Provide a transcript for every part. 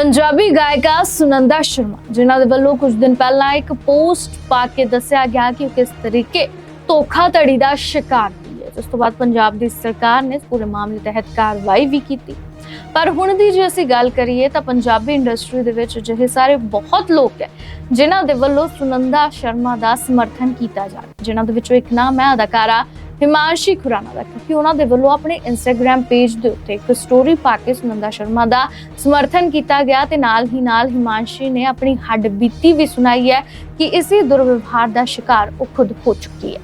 ਪੰਜਾਬੀ ਗਾਇਕਾ ਸੁਨੰਦਾ ਸ਼ਰਮਾ, ਜਿਨ੍ਹਾਂ ਦੇ ਵੱਲੋਂ ਕੁਝ ਦਿਨ ਪਹਿਲਾਂ ਇੱਕ ਪੋਸਟ ਪਾ ਕੇ ਦੱਸਿਆ ਗਿਆ ਕਿ ਉਹ ਕਿਸ ਤਰੀਕੇ ਧੋਖਾਧੜੀ ਦਾ ਸ਼ਿਕਾਰ ਹੋਈ ਹੈ। ਜਿਸ ਤੋਂ ਬਾਅਦ ਪੰਜਾਬ ਦੀ ਸਰਕਾਰ ਨੇ ਪੂਰੇ ਮਾਮਲੇ ਤਹਿਤ ਕਾਰਵਾਈ ਵੀ ਕੀਤੀ। ਪਰ ਹੁਣ ਦੀ ਜੇ ਅਸੀਂ ਗੱਲ ਕਰੀਏ ਤਾਂ ਪੰਜਾਬੀ ਇੰਡਸਟਰੀ ਦੇ ਵਿੱਚ ਅਜਿਹੇ ਸਾਰੇ ਬਹੁਤ ਲੋਕ ਹੈ, ਜਿਨ੍ਹਾਂ ਦੇ ਵੱਲੋਂ ਸੁਨੰਦਾ ਸ਼ਰਮਾ ਦਾ ਸਮਰਥਨ ਕੀਤਾ ਜਾ ਰਿਹਾ ਜਿਨ੍ਹਾਂ ਦੇ ਵਿੱਚੋਂ ਇੱਕ ਨਾਮ ਹੈ ਅਦਾਕਾਰਾ ਹਿਮਾਂਸ਼ੀ ਖੁਰਾਨਾ ਦਾ ਕਿਉਂਕਿ ਉਹਨਾਂ ਦੇ ਵੱਲੋਂ ਆਪਣੇ ਇੰਸਟਾਗ੍ਰam ਪੇਜ ਦੇ ਉੱਤੇ ਇੱਕ ਸਟੋਰੀ ਪਾ ਕੇ ਸੁਨੰਦਾ ਸ਼ਰਮਾ ਦਾ ਸਮਰਥਨ ਕੀਤਾ ਗਿਆ ਤੇ ਨਾਲ ਹੀ ਨਾਲ ਹਿਮਾਂਸ਼ੀ ਨੇ ਆਪਣੀ ਹੱਡ ਬੀਤੀ ਵੀ ਸੁਣਾਈ ਹੈ ਕਿ ਇਸੇ ਦੁਰਵਿਵਹਾਰ ਦਾ ਸ਼ਿਕਾਰ ਉਹ ਖੁਦ ਹੋ ਚੁੱਕੀ ਹੈ।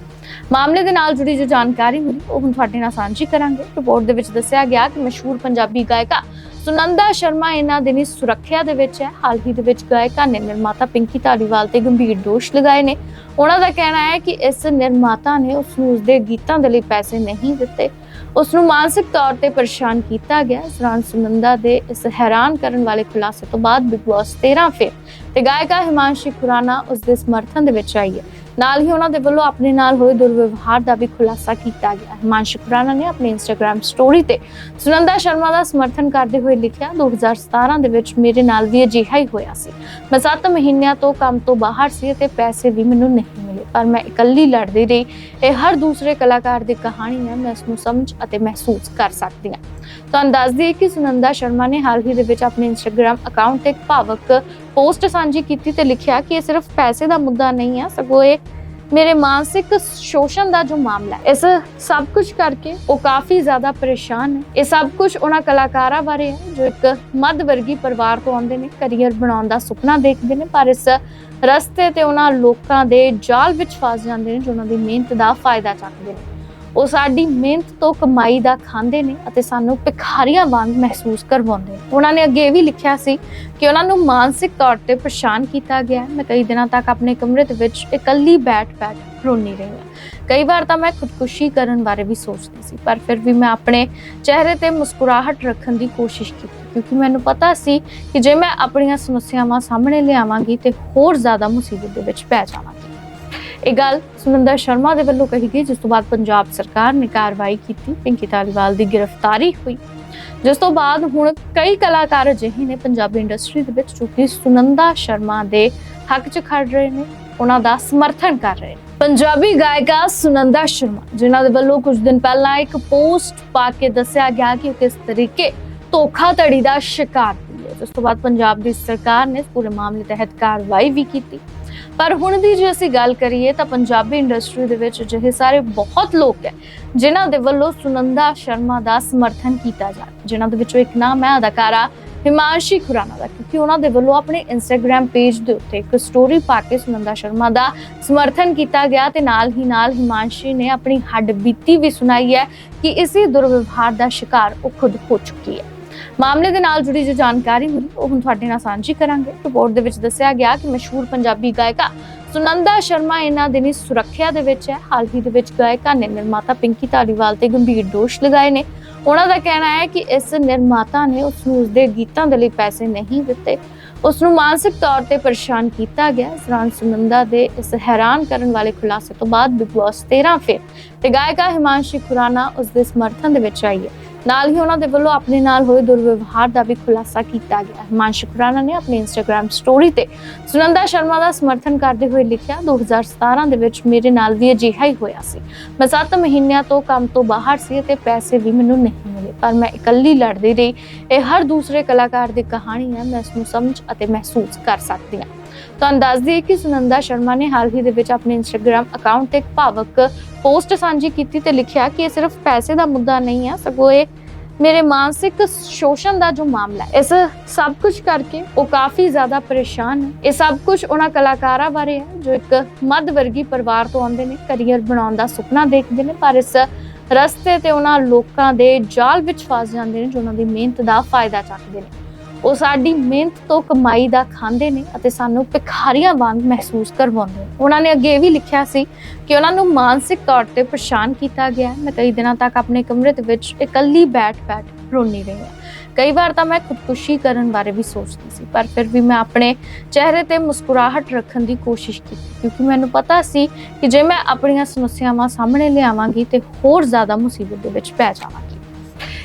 ਮਾਮਲੇ ਦੇ ਨਾਲ ਜੁੜੀ ਜੋ ਜਾਣਕਾਰੀ ਮਿਲੀ, ਉਹ ਹੁਣ ਤੁਹਾਡੇ ਨਾਲ ਸਾਂਝੀ ਕਰਾਂਗੇ। ਰਿਪੋਰਟ ਦੇ ਵਿੱਚ ਦੱਸਿਆ ਗਿਆ ਕਿ ਮਸ਼ਹੂਰ ਪੰਜਾਬੀ ਗਾਇਕਾ ਸੁਨੰਦਾ ਸ਼ਰਮਾ ਇਹਨਾਂ ਦਿਨੀ ਸੁਰੱਖਿਆ ਦੇ ਵਿੱਚ ਹੈ। ਹਾਲ ਹੀ ਦੇ ਵਿੱਚ ਗਾਇਕਾ ਨੇ ਨਿਰਮਾਤਾ ਪਿੰਕੀ ਧਾਲੀਵਾਲ ਤੇ ਗੰਭੀਰ ਦੋਸ਼ ਲਗਾਏ ਨੇ। ਉਹਨਾਂ ਦਾ ਕਹਿਣਾ ਹੈ ਕਿ ਇਸ ਨਿਰਮਾਤਾ ਨੇ ਉਸ ਨੂੰ ਉਸਦੇ ਗੀਤਾਂ ਦੇ ਲਈ ਪੈਸੇ ਨਹੀਂ ਦਿੱਤੇ। ਉਸ ਨੂੰ ਮਾਨਸਿਕ ਤੌਰ ਤੇ ਪਰੇਸ਼ਾਨ ਕੀਤਾ ਗਿਆ। ਇਸ ਦੌਰਾਨ ਸੁਨੰਦਾ ਦੇ ਇਸ ਹੈਰਾਨ ਕਰਨ ਵਾਲੇ ਖੁਲਾਸੇ ਤੋਂ ਬਾਅਦ ਬਿਗ ਬਾਸ 13 ਫੇਰ ਤੇ ਗਾਇਕਾ ਹਿਮਾਂਸ਼ੀ ਖੁਰਾਨਾ ਉਸ ਦੇ ਸਮਰਥਨ ਦੇ ਵਿੱਚ ਆਈ ਹੈ। ਨਾਲ ਹੀ ਉਹਨਾਂ ਦੇ ਵੱਲੋਂ ਆਪਣੇ ਨਾਲ ਹੋਏ ਦੁਰਵਿਵਹਾਰ ਦਾ ਵੀ ਖੁਲਾਸਾ ਕੀਤਾ ਗਿਆ ਹਿਮਾਂਸ਼ੀ ਖੁਰਾਨਾ ਨੇ ਆਪਣੀ ਇੰਸਟਾਗ੍ਰam ਸਟੋਰੀ ਤੇ ਸੁਨੰਦਾ ਸ਼ਰਮਾ ਦਾ ਸਮਰਥਨ ਕਰਦੇ ਹੋਏ ਲਿਖਿਆ 2017 ਦੇ ਵਿੱਚ ਮੇਰੇ ਨਾਲ ਵੀ ਅਜਿਹਾ ਹੀ ਹੋਇਆ ਸੀ। ਮੈਂ 7 ਮਹੀਨਿਆਂ ਤੋਂ ਕੰਮ ਤੋਂ ਬਾਹਰ ਸੀ ਅਤੇ ਪੈਸੇ ਵੀ ਮੈਨੂੰ ਨਹੀਂ ਪਰ ਮੈਂ ਇਕੱਲੀ ਲੜਦੀ ਰਹੀ, ਇਹ ਹਰ ਦੂਸਰੇ ਕਲਾਕਾਰ ਦੀ ਕਹਾਣੀ ਹੈ, ਮੈਂ ਇਸ ਨੂੰ ਸਮਝ ਅਤੇ ਮਹਿਸੂਸ ਕਰ ਸਕਦੀ ਹਾਂ। ਤੁਹਾਨੂੰ ਦੱਸ ਦਈਏ ਕਿ ਸੁਨੰਦਾ ਸ਼ਰਮਾ ਨੇ ਹਾਲ ਹੀ ਦੇ ਵਿੱਚ ਆਪਣੇ ਇੰਸਟਾਗ੍ਰam ਅਕਾਊਂਟ ਤੇ ਇੱਕ ਭਾਵਕ ਪੋਸਟ ਸਾਂਝੀ ਕੀਤੀ ਤੇ ਲਿਖਿਆ ਕਿ ਇਹ ਸਿਰਫ ਪੈਸੇ ਦਾ ਮੁੱਦਾ ਨਹੀਂ ਹੈ ਸਗੋਂ ਇਹ ਮੇਰੇ ਮਾਨਸਿਕ ਸ਼ੋਸ਼ਣ ਦਾ ਜੋ ਮਾਮਲਾ ਹੈ, ਇਸ ਸਭ ਕੁਝ ਕਰਕੇ ਉਹ ਕਾਫੀ ਜ਼ਿਆਦਾ ਪਰੇਸ਼ਾਨ ਹੈ ਇਹ ਸਭ ਕੁਝ ਉਹਨਾਂ ਕਲਾਕਾਰਾਂ ਬਾਰੇ ਹੈ, ਜੋ ਇੱਕ ਮੱਧ ਵਰਗੀ ਪਰਿਵਾਰ ਤੋਂ ਆਉਂਦੇ ਨੇ ਕੈਰੀਅਰ ਬਣਾਉਣ ਦਾ ਸੁਪਨਾ ਦੇਖਦੇ ਨੇ, ਪਰ ਇਸ ਰਸਤੇ ਤੇ ਉਹਨਾਂ ਲੋਕਾਂ ਦੇ ਜਾਲ ਵਿੱਚ ਫਸ ਜਾਂਦੇ ਨੇ ਜਿਨ੍ਹਾਂ ਦੀ ਮਿਹਨਤ ਦਾ ਫਾਇਦਾ ਚੱਕਦੇ ਨੇ। ਉਹ ਸਾਡੀ ਮਿਹਨਤ ਤੋਂ ਕਮਾਈ ਦਾ ਖਾਂਦੇ ਨੇ ਅਤੇ ਸਾਨੂੰ ਭਿਖਾਰੀਆਂ ਵਾਂਗ ਮਹਿਸੂਸ ਕਰਵਾਉਂਦੇ ਨੇ। ਉਹਨਾਂ ਨੇ ਅੱਗੇ ਇਹ ਵੀ ਲਿਖਿਆ ਸੀ ਕਿ ਉਹਨਾਂ ਨੂੰ ਮਾਨਸਿਕ ਤੌਰ ਤੇ ਪਰੇਸ਼ਾਨ ਕੀਤਾ ਗਿਆ। ਮੈਂ ਕਈ ਦਿਨਾਂ ਤੱਕ ਆਪਣੇ ਕਮਰੇ ਦੇ ਵਿੱਚ ਇਕੱਲੀ ਬੈਠ-ਬੈਠ ਰੋਣੀ ਰਹੀ ਹਾਂ। ਕਈ ਵਾਰ ਤਾਂ ਮੈਂ ਖੁਦਕੁਸ਼ੀ ਕਰਨ ਬਾਰੇ ਵੀ ਸੋਚਦੀ ਸੀ, ਪਰ ਫਿਰ ਵੀ ਮੈਂ ਆਪਣੇ ਚਿਹਰੇ ਤੇ ਮੁਸਕਰਾਹਟ ਰੱਖਣ ਦੀ ਕੋਸ਼ਿਸ਼ ਕੀਤੀ ਕਿਉਂਕਿ ਮੈਨੂੰ ਪਤਾ ਸੀ ਕਿ ਜੇ ਮੈਂ ਆਪਣੀਆਂ ਸਮੱਸਿਆਵਾਂ ਸਾਹਮਣੇ ਲਿਆਵਾਂਗੀ ਤੇ ਹੋਰ ਜ਼ਿਆਦਾ ਮੁਸੀਬਤ ਦੇ ਵਿੱਚ ਪੈ ਜਾਵਾਂਗੀ। ਇਹ ਗੱਲ ਸੁਨੰਦਾ ਸ਼ਰਮਾ ਦੇ ਵੱਲੋਂ ਕਹੀ ਗਈ, ਜਿਸ ਤੋਂ ਬਾਅਦ ਪੰਜਾਬ ਸਰਕਾਰ ਨੇ ਕਾਰਵਾਈ ਕੀਤੀ। ਪਿੰਕੀ ਧਾਲੀਵਾਲ ਦੀ ਗ੍ਰਿਫਤਾਰੀ ਹੋਈ। ਜਿਸ ਤੋਂ ਬਾਅਦ ਹੁਣ ਕਈ ਕਲਾਕਾਰ ਅਜਿਹੇ ਨੇ ਪੰਜਾਬੀ ਇੰਡਸਟਰੀ ਦੇ ਵਿੱਚ, ਜੋ ਕਿ ਸੁਨੰਦਾ ਸ਼ਰਮਾ ਦੇ ਹੱਕ 'ਚ ਖੜ ਰਹੇ ਨੇ, ਉਹਨਾਂ ਦਾ ਸਮਰਥਨ ਕਰ ਰਹੇ ਨੇ। ਪੰਜਾਬੀ ਗਾਇਕਾ ਸੁਨੰਦਾ ਸ਼ਰਮਾ, ਜਿਨ੍ਹਾਂ ਦੇ ਵੱਲੋਂ ਕੁਝ ਦਿਨ ਪਹਿਲਾਂ ਇੱਕ ਪੋਸਟ ਪਾ ਕੇ ਦੱਸਿਆ ਗਿਆ ਕਿ ਉਹ ਕਿਸ ਤਰੀਕੇ ਧੋਖਾਧੜੀ ਦਾ ਸ਼ਿਕਾਰ ਹੋਈ ਹੈ। ਜਿਸ ਤੋਂ ਬਾਅਦ ਪੰਜਾਬ ਦੀ ਸਰਕਾਰ ਨੇ ਪੂਰੇ ਮਾਮਲੇ ਤਹਿਤ ਕਾਰਵਾਈ ਵੀ ਕੀਤੀ। ਪਰ ਹੁਣ ਦੀ ਜੇ ਅਸੀਂ ਗੱਲ ਕਰੀਏ ਤਾਂ ਪੰਜਾਬੀ ਇੰਡਸਟਰੀ ਦੇ ਵਿੱਚ ਅਜਿਹੇ ਸਾਰੇ ਬਹੁਤ ਲੋਕ ਹੈ, ਜਿਨ੍ਹਾਂ ਦੇ ਵੱਲੋਂ ਸੁਨੰਦਾ ਸ਼ਰਮਾ ਦਾ ਸਮਰਥਨ ਕੀਤਾ ਜਾ ਜਿਨ੍ਹਾਂ ਦੇ ਵਿੱਚੋਂ ਇੱਕ ਨਾਮ ਹੈ ਅਦਾਕਾਰਾ ਹਿਮਾਂਸ਼ੀ ਖੁਰਾਨਾ ਦਾ, ਕਿਉਂਕਿ ਉਹਨਾਂ ਦੇ ਵੱਲੋਂ ਆਪਣੇ ਇੰਸਟਾਗ੍ਰam ਪੇਜ ਦੇ ਉੱਤੇ ਇੱਕ ਸਟੋਰੀ ਪਾ ਕੇ ਸੁਨੰਦਾ ਸ਼ਰਮਾ ਦਾ ਸਮਰਥਨ ਕੀਤਾ ਗਿਆ ਤੇ ਨਾਲ ਹੀ ਨਾਲ ਹਿਮਾਂਸ਼ੀ ਨੇ ਆਪਣੀ ਹੱਡ ਬੀਤੀ ਵੀ ਸੁਣਾਈ ਹੈ ਕਿ ਇਸੇ ਦੁਰਵਿਵਹਾਰ ਦਾ ਸ਼ਿਕਾਰ ਉਹ ਖੁਦ ਹੋ ਚੁੱਕੀ ਹੈ। ਮਾਮਲੇ ਦੇ ਨਾਲ ਜੁੜੀ ਜੋ ਜਾਣਕਾਰੀ ਮਿਲੀ ਉਹ ਹੁਣ ਤੁਹਾਡੇ ਨਾਲ ਸਾਂਝੀ ਕਰਾਂਗੇ। ਰਿਪੋਰਟ ਦੇ ਵਿੱਚ ਦੱਸਿਆ ਗਿਆ ਕਿ ਮਸ਼ਹੂਰ ਪੰਜਾਬੀ ਗਾਇਕਾ ਸੁਨੰਦਾ ਸ਼ਰਮਾ ਇਹਨਾਂ ਦਿਨੀ ਸੁਰੱਖਿਆ ਦੇ ਵਿੱਚ ਹੈ। ਹਾਲ ਹੀ ਦੇ ਵਿੱਚ ਗਾਇਕਾ ਨੇ ਨਿਰਮਾਤਾ ਪਿੰਕੀ ਧਾਲੀਵਾਲ ਤੇ ਗੰਭੀਰ ਦੋਸ਼ ਲਗਾਏ ਨੇ। ਉਹਨਾਂ ਦਾ ਕਹਿਣਾ ਹੈ ਕਿ ਇਸ ਨਿਰਮਾਤਾ ਨੇ ਉਸ ਨੂੰ ਉਸਦੇ ਗੀਤਾਂ ਦੇ ਲਈ ਪੈਸੇ ਨਹੀਂ ਦਿੱਤੇ। ਉਸ ਨੂੰ ਮਾਨਸਿਕ ਤੌਰ ਤੇ ਪਰੇਸ਼ਾਨ ਕੀਤਾ ਗਿਆ। ਇਸ ਦੌਰਾਨ ਸੁਨੰਦਾ ਦੇ ਇਸ ਹੈਰਾਨ ਕਰਨ ਵਾਲੇ ਖੁਲਾਸੇ ਤੋਂ ਬਾਅਦ ਬਿਗ ਬਾਸ 13 ਫਿਰ। ਤੇ ਗਾਇਕਾ ਹਿਮਾਂਸ਼ੀ ਖੁਰਾਨਾ ਉਸ ਦੇ ਸਮਰਥਨ ਦੇ ਵਿੱਚ ਆਈ ਹੈ। ਨਾਲ ਹੀ ਉਹਨਾਂ ਦੇ ਵੱਲੋਂ ਆਪਣੇ ਨਾਲ ਹੋਏ ਦੁਰਵਿਵਹਾਰ ਦਾ ਵੀ ਖੁਲਾਸਾ ਕੀਤਾ ਗਿਆ ਹਿਮਾਂਸ਼ੀ ਖੁਰਾਨਾ ਨੇ ਆਪਣੀ ਇੰਸਟਾਗ੍ਰam ਸਟੋਰੀ ਤੇ ਸੁਨੰਦਾ ਸ਼ਰਮਾ ਦਾ ਸਮਰਥਨ ਕਰਦੇ ਹੋਏ ਲਿਖਿਆ 2017 ਦੇ ਵਿੱਚ ਮੇਰੇ ਨਾਲ ਵੀ ਅਜਿਹਾ ਹੀ ਹੋਇਆ ਸੀ। ਮੈਂ 7 ਮਹੀਨਿਆਂ ਤੋਂ ਕੰਮ ਤੋਂ ਬਾਹਰ ਸੀ ਅਤੇ ਪੈਸੇ ਵੀ ਮੈਨੂੰ ਨਹੀਂ ਮਿਲੇ। ਪਰ ਮੈਂ ਇਕੱਲੀ ਲੜਦੀ ਰਹੀ। ਇਹ ਹਰ ਦੂਸਰੇ ਕਲਾਕਾਰ ਦੀ ਕਹਾਣੀ ਹੈ। ਮੈਂ ਇਸ ਨੂੰ ਸਮਝ ਅਤੇ ਮਹਿਸੂਸ ਕਰ ਸਕਦੀ ਹਾਂ। ਤੁਹਾਨੂੰ ਦੱਸ ਦਈਏ ਕਿ ਸੁਨੰਦਾ ਸ਼ਰਮਾ ਨੇ ਹਾਲ ਹੀ ਦੇ ਵਿੱਚ ਆਪਣੇ ਇੰਸਟਾਗ੍ਰam ਅਕਾਊਂਟ ਤੇ ਇੱਕ ਭਾਵਕ ਪੋਸਟ ਸਾਂਝੀ ਕੀਤੀ ਤੇ ਲਿਖਿਆ ਕਿ ਇਹ ਸਿਰਫ ਪੈਸੇ ਦਾ ਮੁੱਦਾ ਨਹੀਂ ਹੈ ਸਗੋਂ ਇਹ ਮੇਰੇ ਮਾਨਸਿਕ ਸ਼ੋਸ਼ਣ ਦਾ ਜੋ ਮਾਮਲਾ ਹੈ, ਇਸ ਸਭ ਕੁਝ ਕਰਕੇ ਉਹ ਕਾਫੀ ਜ਼ਿਆਦਾ ਪਰੇਸ਼ਾਨ ਹੈ ਇਹ ਸਭ ਕੁਝ ਉਹਨਾਂ ਕਲਾਕਾਰਾਂ ਬਾਰੇ ਹੈ, ਜੋ ਇੱਕ ਮੱਧ ਵਰਗੀ ਪਰਿਵਾਰ ਤੋਂ ਆਉਂਦੇ ਨੇ ਕੈਰੀਅਰ ਬਣਾਉਣ ਦਾ ਸੁਪਨਾ ਦੇਖਦੇ ਨੇ, ਪਰ ਇਸ ਰਸਤੇ ਤੇ ਉਹਨਾਂ ਲੋਕਾਂ ਦੇ ਜਾਲ ਵਿੱਚ ਫਸ ਜਾਂਦੇ ਨੇ, ਜੋ ਉਹਨਾਂ ਦੀ ਮਿਹਨਤ ਦਾ ਫਾਇਦਾ ਚੱਕਦੇ ਨੇ। ਉਹ ਸਾਡੀ ਮਿਹਨਤ ਤੋਂ ਕਮਾਈ ਦਾ ਖਾਂਦੇ ਨੇ ਅਤੇ ਸਾਨੂੰ ਭਿਖਾਰੀਆਂ ਵਾਂਗ ਮਹਿਸੂਸ ਕਰਵਾਉਂਦੇ ਨੇ। ਉਹਨਾਂ ਨੇ ਅੱਗੇ ਇਹ ਵੀ ਲਿਖਿਆ ਸੀ ਕਿ ਉਹਨਾਂ ਨੂੰ ਮਾਨਸਿਕ ਤੌਰ ਤੇ ਪਰੇਸ਼ਾਨ ਕੀਤਾ ਗਿਆ। ਮੈਂ ਕਈ ਦਿਨਾਂ ਤੱਕ ਆਪਣੇ ਕਮਰੇ ਦੇ ਵਿੱਚ ਇਕੱਲੀ ਬੈਠ-ਬੈਠ ਰੋਣੀ ਰਹੀ ਹਾਂ। ਕਈ ਵਾਰ ਤਾਂ ਮੈਂ ਖੁਦਕੁਸ਼ੀ ਕਰਨ ਬਾਰੇ ਵੀ ਸੋਚਦੀ ਸੀ, ਪਰ ਫਿਰ ਵੀ ਮੈਂ ਆਪਣੇ ਚਿਹਰੇ ਤੇ ਮੁਸਕਰਾਹਟ ਰੱਖਣ ਦੀ ਕੋਸ਼ਿਸ਼ ਕੀਤੀ ਕਿਉਂਕਿ ਮੈਨੂੰ ਪਤਾ ਸੀ ਕਿ ਜੇ ਮੈਂ ਆਪਣੀਆਂ ਸਮੱਸਿਆਵਾਂ ਸਾਹਮਣੇ ਲਿਆਵਾਂਗੀ ਤੇ ਹੋਰ ਜ਼ਿਆਦਾ ਮੁਸੀਬਤ ਦੇ ਵਿੱਚ ਪੈ ਜਾਵਾਂਗੀ।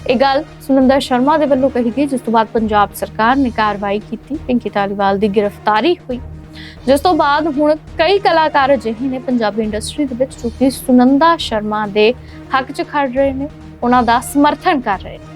ਇਹ ਗੱਲ ਸੁਨੰਦਾ ਸ਼ਰਮਾ ਦੇ ਵੱਲੋਂ ਕਹੀ ਗਈ, ਜਿਸ ਤੋਂ ਬਾਅਦ ਪੰਜਾਬ ਸਰਕਾਰ ਨੇ ਕਾਰਵਾਈ ਕੀਤੀ। ਪਿੰਕੀ ਧਾਲੀਵਾਲ ਦੀ ਗ੍ਰਿਫਤਾਰੀ ਹੋਈ। ਜਿਸ ਤੋਂ ਬਾਅਦ ਹੁਣ ਕਈ ਕਲਾਕਾਰ ਅਜਿਹੇ ਨੇ ਪੰਜਾਬੀ ਇੰਡਸਟਰੀ ਦੇ ਵਿੱਚ ਜੋ ਕਿ ਸੁਨੰਦਾ ਸ਼ਰਮਾ ਦੇ ਹੱਕ 'ਚ ਖੜ ਰਹੇ ਨੇ, ਉਹਨਾਂ ਦਾ ਸਮਰਥਨ ਕਰ ਰਹੇ ਨੇ।